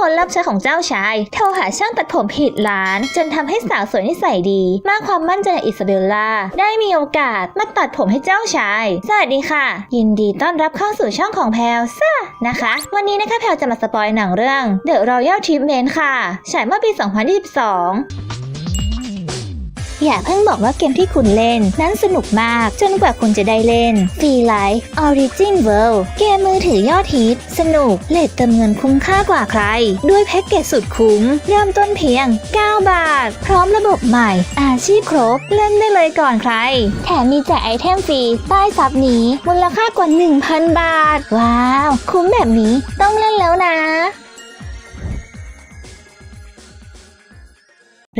คนรับใช้ของเจ้าชายโทรหาช่างตัดผมผิดร้าน จนทำให้สาวสวยนิสัยดี มากความมั่นใจอิซาเบลล่า ได้มีโอกาสมาตัดผมให้เจ้าชาย สวัสดีค่ะ ยินดีต้อนรับเข้าสู่ช่องของแพลวซ่านะคะ วันนี้นะคะแพลวจะมาสปอยหนังเรื่อง The Royal Treatment ค่ะ ฉายเมื่อปี 2022 อย่าเพิ่งบอกว่าเกมที่คุณเล่น นั้นสนุกมากจนกว่าคุณจะได้เล่น Free Life Origin World เกมมือถือยอดฮิต สนุกเลทเติมเงินคุ้มค่ากว่าใคร ด้วยแพ็กเกจสุดคุ้ม เริ่มต้นเพียง 9 บาท พร้อมระบบใหม่ อาชีพครบ เล่นได้เลยก่อนใคร แถมมีแจกไอเทมฟรีใต้ซับนี้มูลค่ากว่า 1,000 บาท ว้าว คุ้มแบบนี้ต้องเล่นแล้วนะ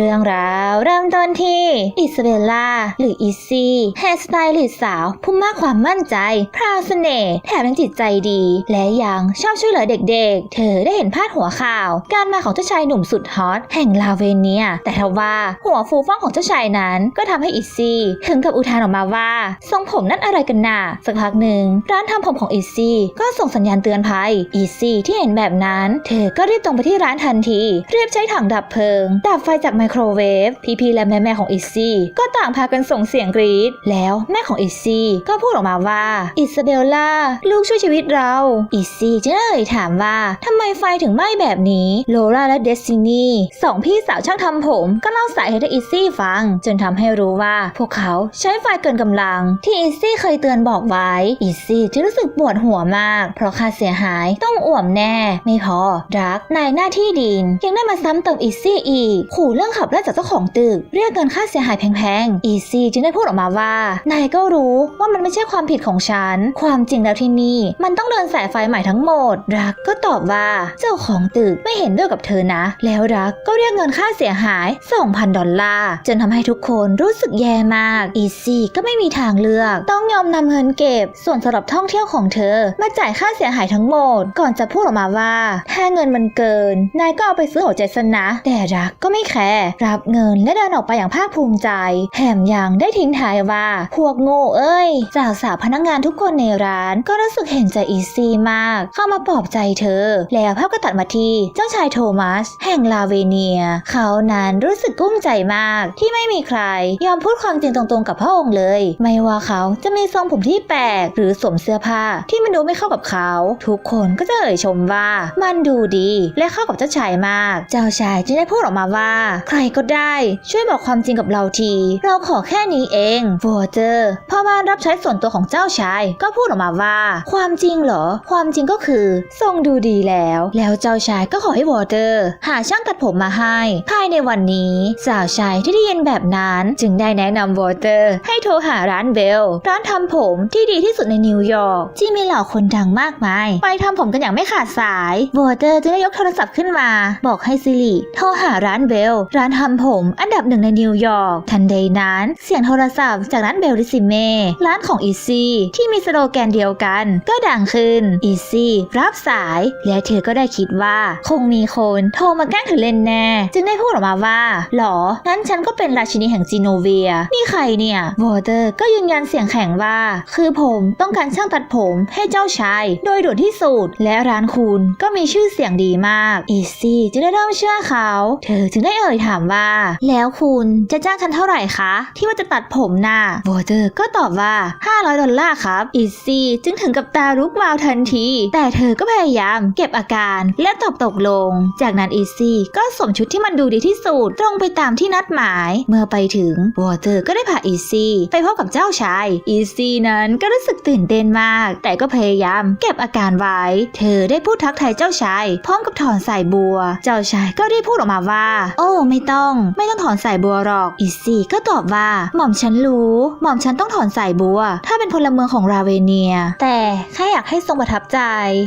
เรื่องราวเริ่มต้นที่อิซาเบลล่าหรืออีซี่แฮร์สไตลิสต์สาวผู้มากความมั่นใจ พราวเสน่ห์แถมยังจิตใจดี และยังชอบช่วยเหลือเด็กๆ เธอได้เห็นพาดหัวข่าว การมาของเจ้าชายหนุ่มสุดฮอตแห่งลาเวเนีย แต่ทว่าหัวฟูฟ่องของเจ้าชายนั้น ก็ทำให้อีซี่ถึงกับอุทานออกมาว่า ทรงผมนั่นอะไรกันน่ะสักพักหนึ่งร้านทำผมของอีซี่ก็ส่งสัญญาณเตือนภัยอีซี่ที่เห็นแบบนั้น เธอก็รีบตรงไปที่ร้านทันทีรีบใช้ถังดับเพลิงดับไฟจากไมโครเวฟพี่ๆและแม่ๆของอิซซี่ก็ต่างพากันส่งเสียงกรีดแล้วแม่ของอิซซี่ก็พูดออกมาว่าอิซาเบลล่าลูกช่วยชีวิตเราอิซซี่จึงเอ่ยถามว่าทำไมไฟถึงไหม้แบบนี้โลราและเดซินีสองพี่สาวช่างทำผมก็เล่าสาเหตุให้อิซซี่ฟัง จนทำให้รู้ว่าพวกเขาใช้ไฟเกินกำลัง ที่อิซซี่เคยเตือนบอกไว้อิซซี่จึงรู้สึกปวดหัวมาก เพราะค่าเสียหายต้องอ่วมแน่ ไม่พอรักนายหน้าที่ดินยังได้มาซ้ำเติมอิซซี่อีกขู่เรื่องขับไล่จากเจ้าของตึก เรียกเงินค่าเสียหายแพงๆ อีซี่จึงได้พูดออกมาว่า นายก็รู้ว่ามันไม่ใช่ความผิดของฉัน ความจริงแล้วที่นี่ มันต้องเดินสายไฟใหม่ทั้งหมด รักก็ตอบว่าเจ้าของตึกไม่เห็นด้วยกับเธอนะ แล้วรักก็เรียกเงินค่าเสียหาย 2,000 ดอลลาร์จนทำให้ทุกคนรู้สึกแย่มาก อีซี่ก็ไม่มีทางเลือก ต้องยอมนำเงินเก็บ ส่วนสำหรับท่องเที่ยวของเธอ มาจ่ายค่าเสียหายทั้งหมด ก่อนจะพูดออกมาว่า ถ้าเงินมันเกิน นายก็เอาไปซื้อหัวใจซะนะ แต่รักก็ไม่แคร์รับเงินและเดินออกไปอย่างภาคภูมิใจ แถมยังได้ทิ้งท้ายว่า พวกโง่เอ้ย จากสาวพนักงานทุกคนในร้าน ก็รู้สึกเห็นใจอีซี่มาก เข้ามาปลอบใจเธอ แล้วภาพก็ตัดมาที่เจ้าชายโทมัส แห่งลาเวเนีย เขานั้นรู้สึกกุ้มใจมากที่ไม่มีใคร ยอมพูดความจริงตรงๆกับพระองค์เลย ไม่ว่าเขาจะมีทรงผมที่แปลกหรือสวมเสื้อผ้าที่มันดูไม่เข้ากับเขา ทุกคนก็จะเอ่ยชมว่ามันดูดีและเข้ากับเจ้าชายมาก เจ้าชายจึงได้พูดออกมาว่าใครก็ได้ช่วยบอกความจริงกับเราที เราขอแค่นี้เองวอเตอร์พ่อบ้านรับใช้ส่วนตัวของเจ้าชาย ก็พูดออกมาว่า ความจริงเหรอ ความจริงก็คือ ทรงดูดีแล้ว แล้วเจ้าชายก็ขอให้วอเตอร์ หาช่างตัดผมมาให้ ภายในวันนี้สาวชายที่ได้ยินแบบนั้นจึงได้แนะนำวอเตอร์ ให้โทรหาร้านเบล ร้านทำผมที่ดีที่สุดในนิวยอร์กที่มีเหล่าคนดังมากมาย ไปทำผมกันอย่างไม่ขาดสายวอเตอร์จึงได้ยกโทรศัพท์ขึ้นมา บอกให้ซิริโทรหาร้านเบลร้านทำผม อันดับหนึ่งในนิวยอร์ก ทันใดนั้น เสียงโทรศัพท์จากร้านเบลลิซิเม่ร้านของอีซี่ที่มีสโลแกนเดียวกัน ก็ดังขึ้น อีซี่รับสาย และเธอก็ได้คิดว่า คงมีคนโทรมาแกล้งเธอเล่นแน่ จึงได้พูดออกมาว่า หรองั้นฉันก็เป็นราชินีแห่งจีโนเวีย นี่ใครเนี่ยวอเตอร์ก็ยืนยันเสียงแข็งว่า คือผมต้องการช่างตัดผมให้เจ้าชาย โดยด่วนที่สุด และร้านคุณก็มีชื่อเสียงดีมาก อีซี่จึงได้เริ่มเชื่อเขา เธอจึงได้เอ่ยถามว่า แล้วคุณจะจ้างฉันเท่าไหร่คะ ที่ว่าจะตัดผมน่ะวอเตอร์ก็ตอบว่า 500 ดอลลาร์ครับอีซี่จึงถึงกับตาลุกวาวทันที แต่เธอก็พยายามเก็บอาการและตอบตกลง จากนั้นอีซี่ก็สวมชุดที่มันดูดีที่สุดตรงไปตามที่นัดหมาย เมื่อไปถึงวอเตอร์ก็ได้พาอีซี่ไปพบกับเจ้าชายอีซี่นั้นก็รู้สึกตื่นเต้นมาก แต่ก็พยายามเก็บอาการไว้ เธอได้พูดทักทายเจ้าชายพร้อมกับถอนสายบัว เจ้าชายก็ได้พูดออกมาว่า โอ้ไม่ต้อง ไม่ต้องถอนสายบัวหรอกอีซี่ก็ตอบว่า หม่อมฉันรู้ หม่อมฉันต้องถอนสายบัว ถ้าเป็นพลเมืองของราเวเนีย แต่แค่อยากให้ทรงประทับใจ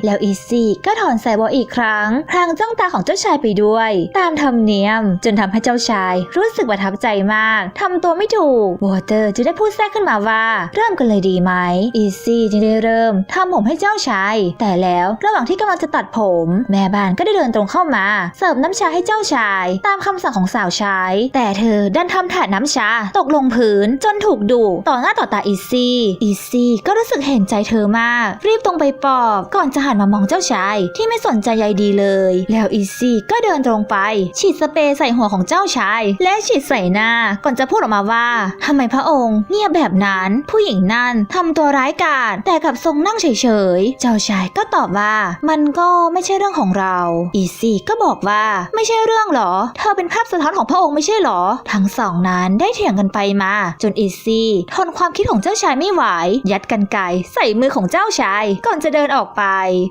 แล้วอีซี่ก็ถอนสายบัวอีกครั้งพรางจ้องตาของเจ้าชายไปด้วย ตามธรรมเนียม จนทำให้เจ้าชาย รู้สึกประทับใจมากทำตัวไม่ถูกวอเตอร์จึงได้พูดแทรกขึ้นมาว่า เริ่มกันเลยดีไหมอีซี่จึงได้เริ่มทำผมให้เจ้าชายแต่แล้วระหว่างที่กำลังจะตัดผม แม่บ้านก็ได้เดินตรงเข้ามา เสิร์ฟน้ำชาให้เจ้าชาย ตามคำสั่งของของสาวใช้ แต่เธอดันทำถาดน้ำชา ตกลงพื้นจนถูกดุต่อหน้าต่อตาอีซี่อีซี่ก็รู้สึกเห็นใจเธอมาก รีบตรงไปปอบก่อนจะหันมามองเจ้าชาย ที่ไม่สนใจใยดีเลย แล้วอีซี่ก็เดินตรงไป ฉีดสเปรย์ใส่หัวของเจ้าชาย และฉีดใส่หน้าก่อนจะพูดออกมาว่าทำไมพระองค์เงียบแบบนั้น ผู้หญิงนั่นทำตัวร้ายกาจแต่กับทรงนั่งเฉยๆ เจ้าชายก็ตอบว่า มันก็ไม่ใช่เรื่องของเรา อีซี่ก็บอกว่าไม่ใช่เรื่องหรอ เธอเป็นภาพสะท้อนของพระองค์ไม่ใช่หรอ ทั้งสองนั้นได้เถียงกันไปมา จนอีซี่ทนความคิดของเจ้าชายไม่ไหว ยัดกันไกใส่มือของเจ้าชาย ก่อนจะเดินออกไป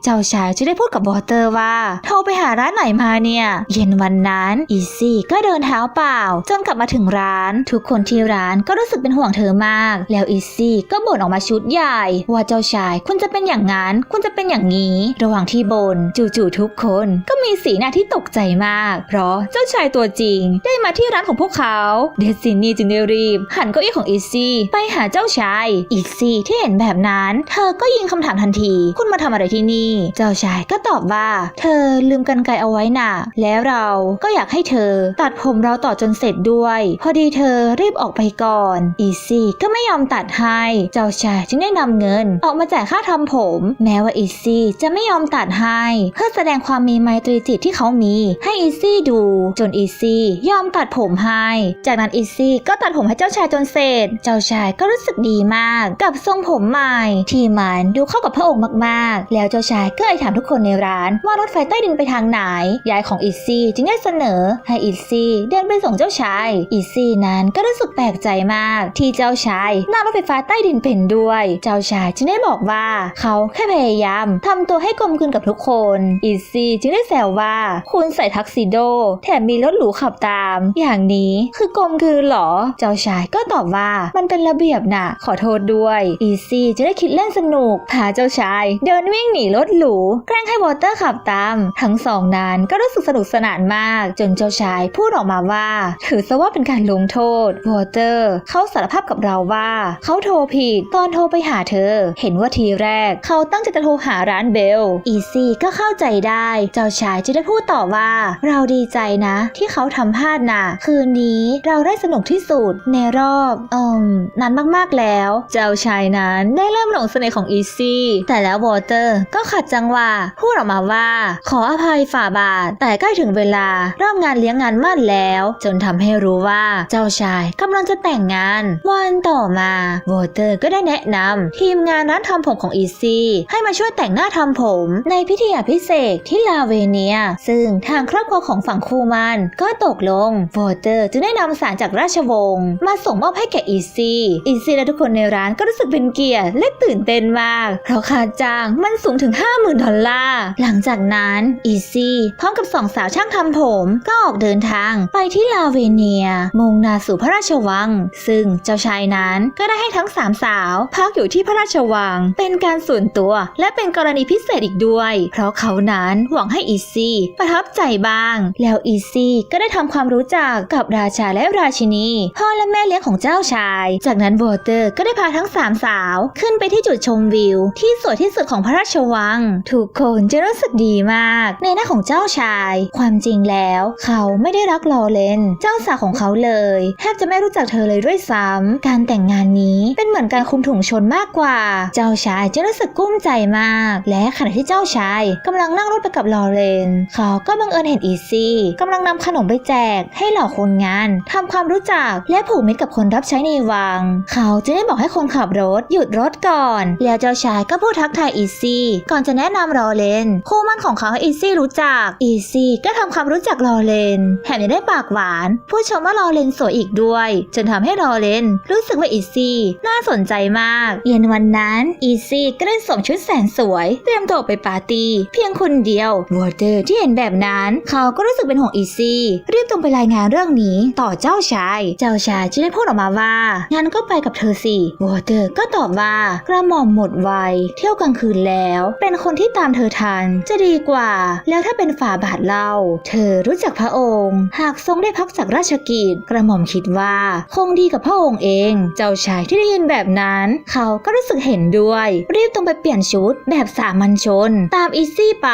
เจ้าชายจะได้พูดกับวอเตอร์ว่า โทรไปหาร้านไหนมาเนี่ย เย็นวันนั้นอีซี่ก็เดินเท้าเปล่า จนกลับมาถึงร้าน ทุกคนที่ร้านก็รู้สึกเป็นห่วงเธอมาก แล้วอีซี่ก็บ่นออกมาชุดใหญ่ ว่าเจ้าชายคุณจะเป็นอย่างนั้น คุณจะเป็นอย่างนี้ ระหว่างที่บน่นจู่ๆทุกคน ก็มีสีหน้าที่ตกใจมาก เพราะเจ้าชายตัวจริงได้มาที่ร้านของพวกเขา เดซินี่จึงได้รีบ หันเก้าอี้ของอีซี่ไปหาเจ้าชาย อีซี่ที่เห็นแบบนั้น เธอก็ยิงคำถามทันที คุณมาทำอะไรที่นี่ เจ้าชายก็ตอบว่า เธอลืมกันไกเอาไว้น่ะ แล้วเราก็อยากให้เธอ ตัดผมเราต่อจนเสร็จด้วย พอดีเธอรีบออกไปก่อน อีซี่ก็ไม่ยอมตัดให้ เจ้าชายจึงได้นำเงิน ออกมาจ่ายค่าทำผม แม้ว่าอีซี่จะไม่ยอมตัดให้ เพื่อแสดงความมีไมตรีจิตที่เขามี ให้อีซี่ดู จนอีซี่ยอมตัดผมให้ จากนั้นอีซี่ก็ตัดผมให้เจ้าชายจนเสร็จ เจ้าชายก็รู้สึกดีมากกับทรงผมใหม่ ที่มันดูเข้ากับพระองค์มากๆ แล้วเจ้าชายก็เลยถามทุกคนในร้าน ว่ารถไฟใต้ดินไปทางไหน ยายของอีซี่จึงได้เสนอ ให้อีซี่เดินไปส่งเจ้าชายอีซี่นั้นก็รู้สึกแปลกใจมาก ที่เจ้าชายนั่งรถไฟฟ้าใต้ดินเป็นด้วย เจ้าชายจึงได้บอกว่าเขาแค่พยายามทำตัวให้กลมกลืนกับทุกคนอีซี่จึงได้แซวว่าคุณใส่ทักซิโด แถมมีรถหรูขับตาม อย่างนี้คือกลมกลืนเหรอ เจ้าชายก็ตอบว่ามันเป็นระเบียบน่ะ ขอโทษด้วยอีซี่จะได้คิดเล่นสนุกพาเจ้าชาย เดินวิ่งหนีรถหรูแกล้งให้วอเตอร์ขับตาม ทั้งสองนั้นก็รู้สึกสนุกสนานมาก จนเจ้าชายพูดออกมาว่า ถือซะว่าเป็นการลงโทษวอเตอร์เขาสารภาพกับเราว่า เขาโทรผิดตอนโทรไปหาเธอ เห็นว่าทีแรก เขาตั้งใจจะโทรหาร้านเบลอีซี่ก็เข้าใจได้ เจ้าชายจะได้พูดต่อว่า เราดีใจนะ ที่เขาทำพลาดนะคืนนี้เราได้สนุกที่สุดในรอบเอ่มนานมากๆแล้ว เจ้าชายนั้นได้เริ่มหลงเสน่ห์ของอีซี่แต่แล้ววอเตอร์ก็ขัดจังหวะพูดออกมาว่า ขออภัยฝ่าบาท แต่ใกล้ถึงเวลาเริ่มงานเลี้ยงงานมั่นแล้ว จนทำให้รู้ว่าเจ้าชายกำลังจะแต่งงาน วันต่อมาวอเตอร์ก็ได้แนะนำทีมงานร้านทำผมของอีซี่ให้มาช่วยแต่งหน้าทำผม ในพิธีอภิเษกที่ลาเวเนีย ซึ่งทางครอบครัวของฝั่งคูมันก็ตกลงวอเตอร์จึงได้นำสารจากราชวงศ์มาส่งมอบให้แก่อีซี่ อีซี่และทุกคนในร้านก็รู้สึกเป็นเกียรติและตื่นเต้นมาก เพราะค่าจ้างมันสูงถึง 50,000 ดอลลาร์ หลังจากนั้นอีซี่พร้อมกับสองสาวช่างทำผม ก็ออกเดินทางไปที่ลาเวเนีย มุ่งหน้าสู่พระราชวัง ซึ่งเจ้าชายนั้นก็ได้ให้ทั้งสามสาวพักอยู่ที่พระราชวัง เป็นการส่วนตัว และเป็นกรณีพิเศษอีกด้วย เพราะเขานั้นหวังให้อีซี่ประทับใจบ้าง แล้วอีซี่ก็ได้ทำความรู้จักกับราชาและราชินี พ่อและแม่เลี้ยงของเจ้าชาย จากนั้นวอเตอร์ก็ได้พาทั้งสามสาว ขึ้นไปที่จุดชมวิว ที่สวยที่สุดของพระราชวัง ทุกคนจะรู้สึกดีมาก ในหน้าของเจ้าชาย ความจริงแล้ว เขาไม่ได้รักลอเลน เจ้าสาวของเขาเลยแทบจะไม่รู้จักเธอเลยด้วยซ้ำการแต่งงานนี้เป็นเหมือนการคุมถุงชนมากกว่า เจ้าชายจะรู้สึกกุ้มใจมาก และขณะที่เจ้าชายกำลังนั่งรถไปกับลอเรน เขาก็บังเอิญเห็นอีซี่กำลังนำขนมไปแจกให้เหล่าคนงานทำความรู้จักและผูกมิตรกับคนรับใช้ในวัง เขาจึงได้บอกให้คนขับรถหยุดรถก่อน แล้วเจ้าชายก็พูดทักทายอีซี่ก่อนจะแนะนำลอเรนคู่มั่นของเขาให้อีซี่รู้จัก อีซี่ก็ทำความรู้จักลอเรนแถมยังได้ปากหวาน พูดชมว่าลอเรนสวยอีกด้วย จนทำให้ลอเรนรู้สึกว่าอีซี่น่าสนใจมาก เย็นวันนั้นอีซี่ก็ได้สวมชุดแสนสวย เตรียมตัวไปปาร์ตี้เพียงคนเดียววอเตอร์ที่เห็นแบบนั้น เขาก็รู้สึกเป็นห่วงอีซี่รีบตรงไปรายงานเรื่องนี้ต่อเจ้าชาย เจ้าชายจึงได้พูดออกมาว่างั้นก็ไปกับเธอสิวอเตอร์ก็ตอบว่ากระหม่อมหมดวัย เที่ยวกลางคืนแล้ว เป็นคนที่ตามเธอทันจะดีกว่า แล้วถ้าเป็นฝ่าบาทเล่า เธอรู้จักพระองค์ หากทรงได้พักจากราชกิจ กระหม่อมคิดว่าคงดีกับพระองค์เอง เจ้าชายที่ได้ยินแบบนั้น เขาก็รู้สึกเห็นด้วย รีบตรงไปเปลี่ยนชุดแบบสามัญชน ตามอีซี่ไป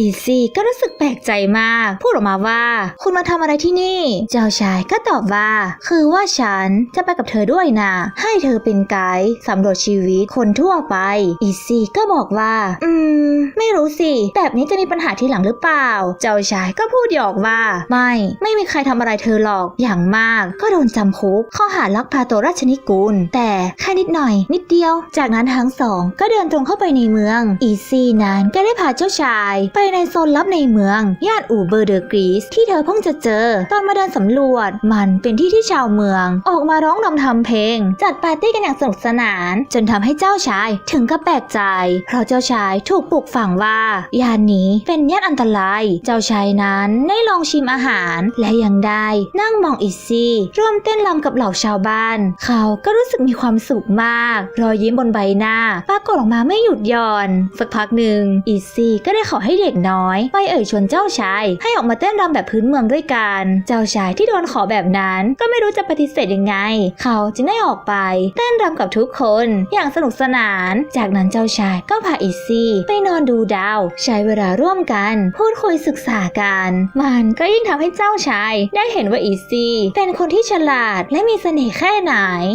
อีซี่ก็รู้สึกแปลกใจมาก พูดออกมาว่า คุณมาทำำอะไรที่นี่ เจ้าชายก็ตอบว่า คือว่าฉันจะไปกับเธอด้วยนะให้เธอเป็นไกด์สำรวจชีวิตคนทั่วไป อีซี่ก็บอกว่า อืม ไม่รู้สิ แบบนี้จะมีปัญหาทีหลังหรือเปล่า เจ้าชายก็พูดหยอกว่า ไม่ ไม่มีใครทำอะไรเธอหรอก อย่างมาก ก็โดนจำคุก ข้อหาลักพาตัวราชนิกูล แต่แค่นิดหน่อย นิดเดียว จากนั้นทั้งสองก็เดินตรงเข้าไปในเมือง อีซี่นั้นก็ได้พาเจ้าชาย ไปในโซนลับในเมือง ย่านอูเบอร์เดอร์กรีสที่เธอเพิ่งจะเจอ ตอนมาเดินสำรวจมันเป็นที่ที่ชาวเมือง ออกมาร้องรำทำเพลง จัดปาร์ตี้กันอย่างสนุกสนาน จนทำให้เจ้าชายถึงกับแปลกใจ เพราะเจ้าชายถูกปลูกฝังว่ายานนี้เป็นย่านอันตราย เจ้าชายนั้นได้ลองชิมอาหาร และยังได้นั่งมองอิซี่ร่วมเต้นรำกับเหล่าชาวบ้าน เขาก็รู้สึกมีความสุขมาก รอยยิ้มบนใบหน้าปรากฏออกมาไม่หยุดหย่อน สักพักหนึ่งอิซี่ก็ได้ขอให้เด็กน้อย ไปเอ่ยชวนเจ้าชาย ให้ออกมาเต้นรำแบบพื้นเมืองด้วยกันเจ้าชายที่โดนขอแบบนั้น ก็ไม่รู้จะปฏิเสธยังไง เขาจึงได้ออกไปเต้นรำกับทุกคนอย่างสนุกสนาน จากนั้นเจ้าชายก็พาอิซี่ไปนอนดูดาว ใช้เวลาร่วมกัน พูดคุยศึกษากัน มันก็ยิ่งทำให้เจ้าชายได้เห็นว่าอิซี่เป็นคนที่ฉลาดและมีเสน่ห์แค่ไหน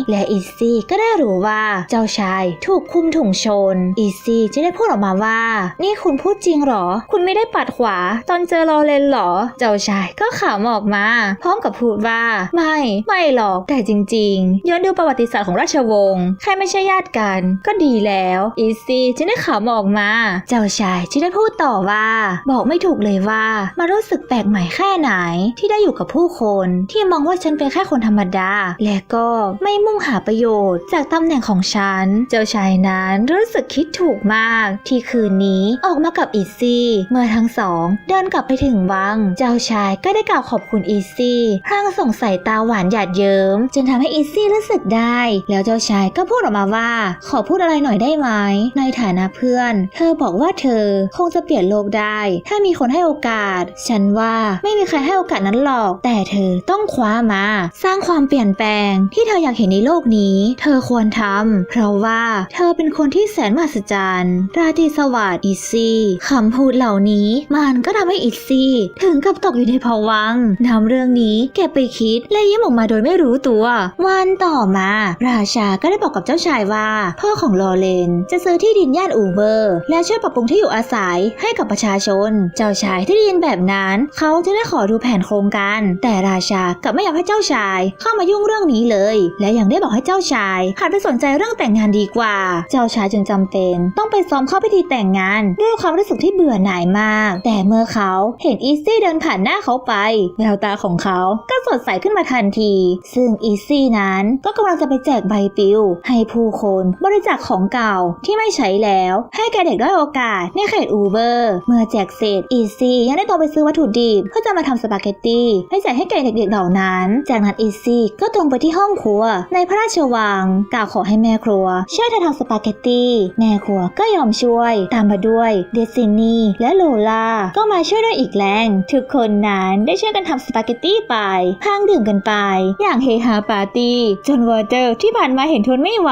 และอิซี่ก็ได้รู้ว่าเจ้าชายถูกคุมถุงชน อิซี่จะได้พูดออกมาว่า นี่คุณพูดจริงหรอ คุณไม่ได้ปัดขวา ตอนเจอรอเลนหรอ เจ้าชายก็ขขำออกมา พร้อมกับพูดว่า ไม่ ไม่หรอกแต่จริงๆย้อนดูประวัติศาสตร์ของราชวงศ์แค่ไม่ใช่ญาติกัน ก็ดีแล้วอีซี่จึงได้ขำออกมา เจ้าชายจึงได้พูดต่อว่า บอกไม่ถูกเลยว่ามารู้สึกแปลกใหม่แค่ไหน ที่ได้อยู่กับผู้คนที่มองว่าฉันเป็นแค่คนธรรมดา และก็ไม่มุ่งหาประโยชน์ จากตำแหน่งของฉัน เจ้าชายนั้นรู้สึกคิดถูกมาก ที่คืนนี้ออกมากับอีซี่ เมื่อทั้งสอง เดินกลับไปถึงวัง เจ้าชายก็ได้กล่าวขอบคุณอีซี่พลางส่งสายตาหวานหยาดเยิ้มจนทำให้อีซี่รู้สึกได้ แล้วเจ้าชายก็พูดออกมาว่า ขอพูดอะไรหน่อยได้ไหมในฐานะเพื่อน เธอบอกว่าเธอคงจะเปลี่ยนโลกได้ ถ้ามีคนให้โอกาส ฉันว่าไม่มีใครให้โอกาสนั้นหรอก แต่เธอต้องคว้ามา สร้างความเปลี่ยนแปลงที่เธออยากเห็นในโลกนี้ เธอควรทำเพราะว่าเธอเป็นคนที่แสนมหัศจรรย์ราตรีสวัสดิ์อีซี่คำพูดเหล่านี้มันก็ทำให้อีซี่ถึงกับตกอยู่ในภาวังนำเรื่องนี้เก็บไปคิดและยิ้มออกมาโดยไม่รู้ตัว วันต่อมา ราชาก็ได้บอกกับเจ้าชายว่า พ่อของลอเรนจะซื้อที่ดินย่านอูเบอร์ และช่วยปรับปรุงที่อยู่อาศัยให้กับประชาชน เจ้าชายที่ได้ยินแบบนั้น เขาจะได้ขอดูแผนโครงการ แต่ราชากลับไม่อยากให้เจ้าชาย เข้ามายุ่งเรื่องนี้เลย และยังได้บอกให้เจ้าชายหันไปสนใจเรื่องแต่งงานดีกว่า เจ้าชายจึงจำเป็น ต้องไปซ้อมเข้าพิธีแต่งงาน ด้วยความรู้สึกที่เบื่อหน่ายมาก แต่เมื่อเขาเห็นอีซี่เดินผ่านหน้าเขาไปแววตาของเขาก็สดใสขึ้นมาทันที ซึ่งอีซี่นั้นก็กำลังจะไปแจกใบปลิว ให้ผู้คนบริจาคของเก่าที่ไม่ใช้แล้ว ให้แก่เด็กด้อยโอกาสในเขตอูเบอร์ เมื่อแจกเสร็จอีซี่ยังได้ตัวไปซื้อวัตถุดิบเพื่อจะมาทำสปาเกตตี้ให้แจกให้แก่เด็กๆเหล่านั้น จากนั้นอีซี่ก็ตรงไปที่ห้องครัว ในพระราชวังกล่าวขอให้แม่ครัว ช่วยเธอทำสปาเกตตี้แม่ครัวก็ยอมช่วยตามมาด้วยเดซินี่และโลลาก็มาช่วยด้วยอีกแรงทุกคนนั้นได้ช่วยกันทำสปาเกตตี้ไปพางดื่มกันไป อย่างเฮฮาปาร์ตี้จนวอเตอร์ที่ผ่านมาเห็นทนไม่ไหว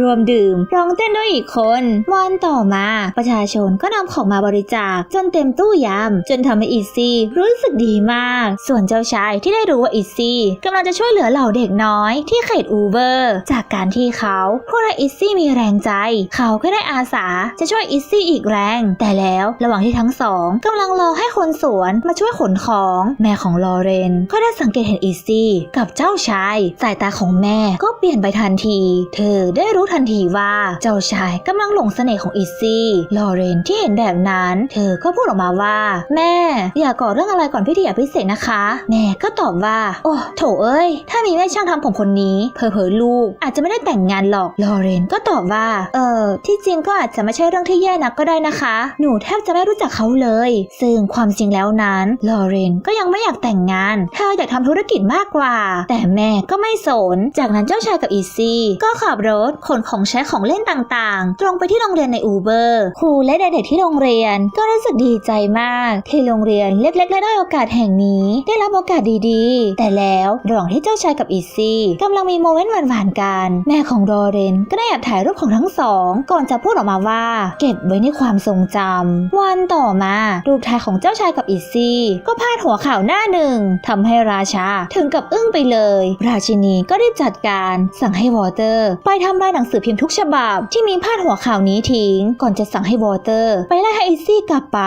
รวมดื่ม ร้องเต้นด้วยอีกคน วันต่อมา ประชาชนก็นำของมาบริจาค จนเต็มตู้ยามจนทำให้อีซี่รู้สึกดีมาก ส่วนเจ้าชายที่ได้รู้ว่าอีซี่กำลังจะช่วยเหลือเหล่าเด็กน้อย ที่เขตอูเบอร์ จากการที่เขาพูดให้อีซี่มีแรงใจ เขาก็ได้อาสาจะช่วยอีซี่อีกแรง แต่แล้วระหว่างที่ทั้งสองกำลังรอให้คนสวนมาช่วยขนของแม่ของลอเรน ก็ได้สังเกตเห็นอีซี่กับเจ้าชาย สายตาของแม่ก็เปลี่ยนไปทันที เธอได้รู้ทันทีว่าเจ้าชายกำลังหลงเสน่ห์ของอีซี่ลอเรนที่เห็นแบบนั้น เธอก็พูดออกมาว่า แม่ อย่าก่อเรื่องอะไรก่อนพิธีอภิเษกนะคะ แม่ก็ตอบว่า โอ้โถเอ้ย ถ้ามีแม่ช่างทำผมคนนี้เพอเพอๆลูก อาจจะไม่ได้แต่งงานหรอกลอเรนก็ตอบว่า เออที่จริงก็อาจจะไม่ใช่เรื่องที่แย่นักก็ได้นะคะ หนูแทบจะไม่รู้จักเขาเลย ซึ่งความจริงแล้วนั้นลอเรนก็ยังไม่อยากแต่งงาน เธออยากทำธุรกิจมากกว่า แต่แม่ก็ไม่สน จากนั้นเจ้าชายกับอีซี่ก็ขับรถขนของใช้ของเล่นต่างๆ ตรงไปที่โรงเรียนในอูเบอร์ ครูและเด็กๆที่โรงเรียนก็รู้สึกดีใจมากที่โรงเรียนเล็กๆและด้โอกาสแห่งนี้ ได้รับโอกาสดีๆ แต่แล้วระหว่างที่เจ้าชายกับอีซี่กำลังมีโมเมนต์หวานๆกัน แม่ของโรเรนก็ได้แอบถ่ายรูปของทั้งสอง ก่อนจะพูดออกมาว่า เก็บไว้ในความทรงจำวันต่อมารูปถ่ายของเจ้าชายกับอีซี่ก็พาดหัวข่าวาวหน้าหนึ่งทำให้ราชาถึงกับอึ้งไปเลย ราชินีก็ได้จัดการสั่งให้วอเตอร์ ไปทำลายหนังสือพิมพ์ทุกฉบับ ที่มีพาดหัวข่าวนี้ทิ้ง ก่อนจะสั่งให้วอเตอร์ ไปไล่ให้อีซี่กลับไป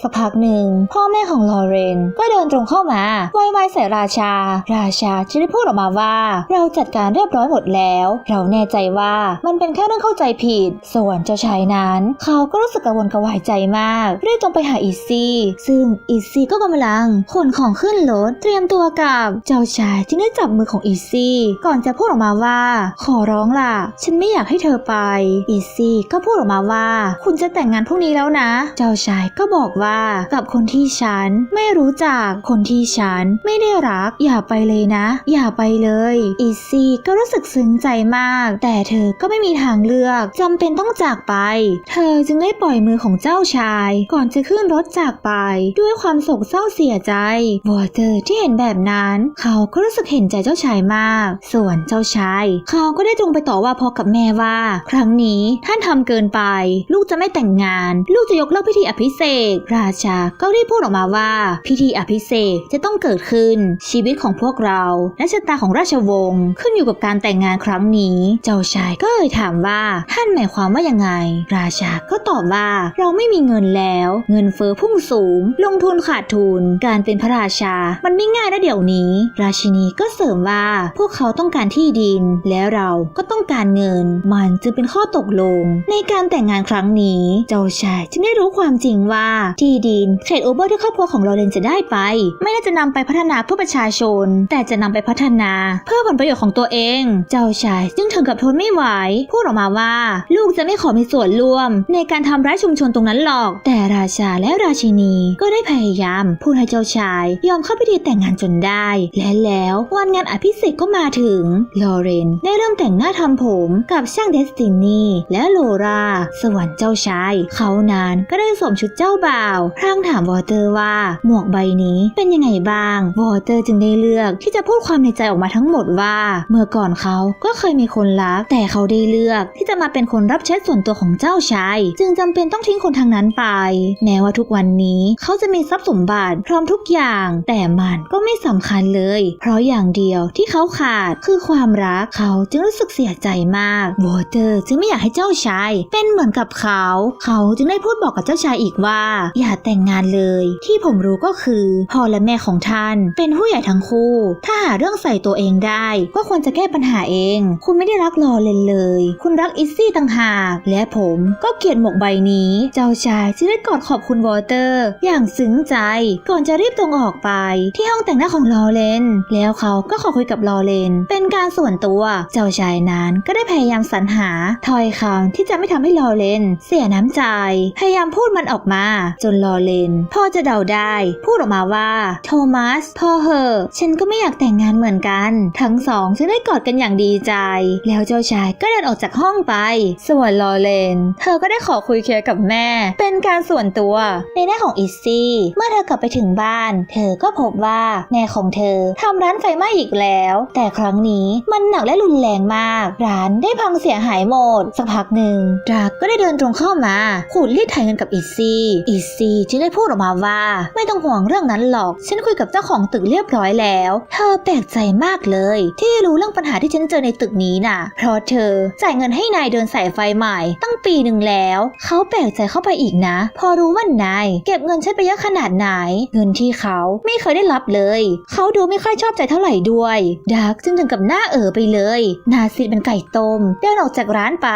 สักพักหนึ่ง พ่อแม่ของลอเรน ก็เดินตรงเข้ามาไวไวใส่ราชา ราชาจะได้พูดออกมาว่า เราจัดการเรียบร้อยหมดแล้ว เราแน่ใจว่ามันเป็นแค่เรื่องเข้าใจผิด ส่วนเจ้าชายนั้น เขาก็รู้สึกกังวลกระวายใจมากรีบตรงไปหาอีซี่ ซึ่งอีซี่ก็กำลังขนของขึ้นรถเตรียมตัวกลับ เจ้าชายจึงได้จับมือของอีซี่ ก่อนจะพูดออกมาว่า ขอร้องล่ะ ฉันไม่อยากให้เธอไป อีซี่ก็พูดออกมาว่า คุณจะแต่งงานพรุ่งนี้แล้วนะ เจ้าชายก็บอกว่ากับคนที่ฉันไม่รู้จักคนที่ฉันไม่ได้รัก อย่าไปเลยนะ อย่าไปเลย อีซี่ก็รู้สึกซึ้งใจมาก แต่เธอก็ไม่มีทางเลือกจำเป็นต้องจากไป เธอจึงได้ปล่อยมือของเจ้าชาย ก่อนจะขึ้นรถจากไป ด้วยความโศกเศร้าเสียใจวอเตอร์ที่เห็นแบบนั้น เขาก็รู้สึกเห็นใจเจ้าชายมาก ส่วนเจ้าชาย เขาก็ได้ตรงไปต่อว่าพ่อกับแม่ว่า ครั้งนี้ท่านทำเกินไป ลูกจะไม่แต่งงาน ลูกจะยกเลิกพิธีอภิเษกราชาก็ได้พูดออกมาว่า พิธีอภิเษกจะต้องเกิดขึ้น ชีวิตของพวกเรา และชะตาของราชวงศ์ขึ้นอยู่กับการแต่งงานครั้งนี้ เจ้าชายก็เลยถามว่าท่านหมายความว่ายังไง ราชาก็ตอบว่าเราไม่มีเงินแล้ว เงินเฟอ้อพุ่งสูง ลงทุนขาดทุน การเป็นพระราชา มันไม่ง่ายนะเดี๋ยวนี้ ราชินีก็เสริมว่าพวกเขาต้องการที่ดิน และเราก็ต้องการเงิน มันจึงเป็นข้อตกลง ในการแต่งงานครั้งนี้ เจ้าชายจึงได้รู้ความจริงว่าที่ดินเขตโอเบอร์ที่ครอบครัวของลอเรนจะได้ไป ไม่ได้จะนำไปพัฒนาเพื่อประชาชน แต่จะนำไปพัฒนาเพื่อผลประโยชน์ของตัวเอง เจ้าชายจึงถึงกับทนไม่ไหวพูดออกมาว่า ลูกจะไม่ขอมีส่วนร่วม ในการทำร้ายชุมชนตรงนั้นหรอก แต่ราชาและราชินีก็ได้พยายามพูดให้เจ้าชายยอมเข้าพิธีแต่งงานจนได้ และแล้ววันงานอภิเษกก็มาถึง ลอเรนได้เริ่มแต่งหน้าทำผมกับช่างเดสตินีและโลราส่วนเจ้าชาย เขานั้นก็ได้สวมชุดเจ้าบ่าวพรางถามวอเตอร์ว่า หมวกใบนี้เป็นยังไงบ้าง วอเตอร์จึงได้เลือกที่จะพูดความในใจออกมาทั้งหมดว่า เมื่อก่อนเขาก็เคยมีคนรัก แต่เขาได้เลือกที่จะมาเป็นคนรับใช้ส่วนตัวของเจ้าชาย จึงจำเป็นต้องทิ้งคนทางนั้นไป แม้ว่าทุกวันนี้เขาจะมีทรัพย์สมบัติพร้อมทุกอย่างแต่มันก็ไม่สำคัญเลย เพราะอย่างเดียวที่เขาขาดคือความรักเขาจึงรู้สึกเสียใจมากวอเตอร์จึงไม่อยากให้เจ้าชาย เป็นเหมือนกับเขา เขาจึงได้พูดบอกกับเจ้าชายอีกว่า อย่าแต่งงานเลย ที่ผมรู้ก็คือพ่อและแม่ของท่าน เป็นผู้ใหญ่ทั้งคู่ ถ้าหาเรื่องใส่ตัวเองได้ ก็ควรจะแก้ปัญหาเอง คุณไม่ได้รักลอเลนเลย คุณรักอิซซี่ต่างหากและผมก็เกลียดหมวกใบนี้ เจ้าชายจึงได้กอดขอบคุณวอเตอร์ อย่างซึ้งใจก่อนจะรีบตรงออกไป ที่ห้องแต่งหน้าของลอเลนแล้วเขาก็ขอคุยกับลอเลนเป็นการส่วนตัวเจ้าชายนั้นก็ได้พยายามสรรหาถ้อยคำที่จะไม่ทำให้ลอเลนเสียน้ำใจ พยายามพูดมันออกมา จนลอเลนพอจะเดาได้ พูดออกมาว่าโทมัสพ่อเหอะฉันก็ไม่อยากแต่งงานเหมือนกัน ทั้งสองจึงได้กอดกันอย่างดีใจ แล้วเจ้าชายก็เดินออกจากห้องไป ส่วนลอเลนเธอก็ได้ขอคุยเคลียร์กับแม่ เป็นการส่วนตัว ในหน้าของอิซซี่เมื่อเธอกลับไปถึงบ้าน เธธอก็พบว่าแม่ของเธอทำร้านไฟไหม้อีกแล้ว แต่ครั้งนี้มันหนักและรุนแรงมาก ร้านได้พังเสียหายหมด สักพักหนึ่งดรักก็ได้เดินตรงเข้ามาขูดรีดไถเงินกับอิซี่อิซซี่จึงได้พูดออกมาว่า ไม่ต้องห่วงเรื่องนั้นหรอก ฉันคุยกับเจ้าของตึกเรียบร้อยแล้ว เธอแปลกใจมากเลย ที่รู้เรื่องปัญหาที่ฉันเจอในตึกนี้น่ะ เพราะเธอจ่ายเงินให้นายเดินสายไฟใหม่ ตั้งปีหนึ่งแล้ว เขาแปลกใจเข้าไปอีกนะ พอรู้ว่านายเก็บเงินฉันไปเยอะขนาดไหน เงินที่เขาไม่เคยได้รับเลย เขาดูไม่ค่อยชอบใจเท่าไหร่ด้วยดักจึงถึงกับหน้าเอ๋อไปเลย นาซีดเป็นไก่ต้มเดินออกจากร้านไป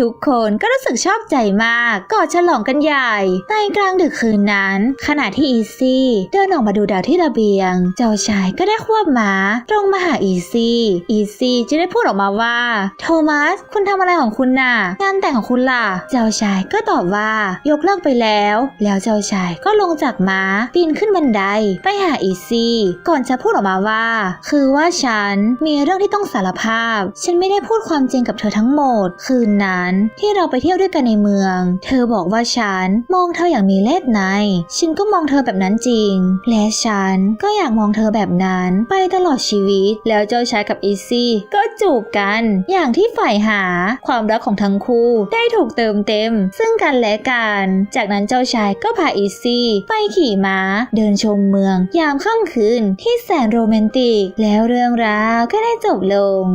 ทุกคนก็รู้สึกชอบใจมากกอดฉลองกันใหญ่ในกลางดึกคืนนั้น ขณะที่อีซี่เดินออกมาดูดาวที่ระเบียง เจ้าชายก็ได้ควบม้าตรงมาหาอีซี่อีซี่จึงได้พูดออกมาว่า โทมัส คุณทำอะไรของคุณน่ะงานแต่งของคุณล่ะ เจ้าชายก็ตอบว่ายกเลิกไปแล้ว แล้วเจ้าชายก็ลงจากม้าปีนขึ้นบันไดไปหาอีซี่ก่อนจะพูดออกมาว่า คือว่าฉันมีเรื่องที่ต้องสารภาพ ฉันไม่ได้พูดความจริงกับเธอทั้งหมด คืนนั้นที่เราไปเที่ยวด้วยกันในเมือง เธอบอกว่าฉันมองเธออย่างมีเล่ห์ในฉันก็มองเธอแบบนั้นจริง และฉันก็อยากมองเธอแบบนั้นไปตลอดชีวิต แล้วเจ้าชายกับอีซี่ก็จูบกัน อย่างที่ฝ่ายหาความรักของทั้งคู่ได้ถูกเติมเต็ม ซึ่งกันและกัน จากนั้นเจ้าชายก็พาอีซี่ไปขี่ม้า เดินชมเมืองมืองยามค่ำคืนที่แสนโรแมนติก แล้วเรื่องราวก็ได้จบลง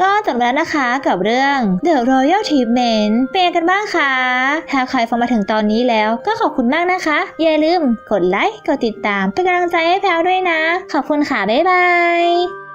ก็จบแล้วนะคะกับเรื่อง The Royal Treatment เป็นกันบ้างคะ ถ้าใครฟังมาถึงตอนนี้แล้วก็ขอบคุณมากนะคะ อย่าลืมกดไลค์ กดติดตามเป็นกำลังใจให้แพลวด้วยนะ ขอบคุณค่ะ บ๊ายบาย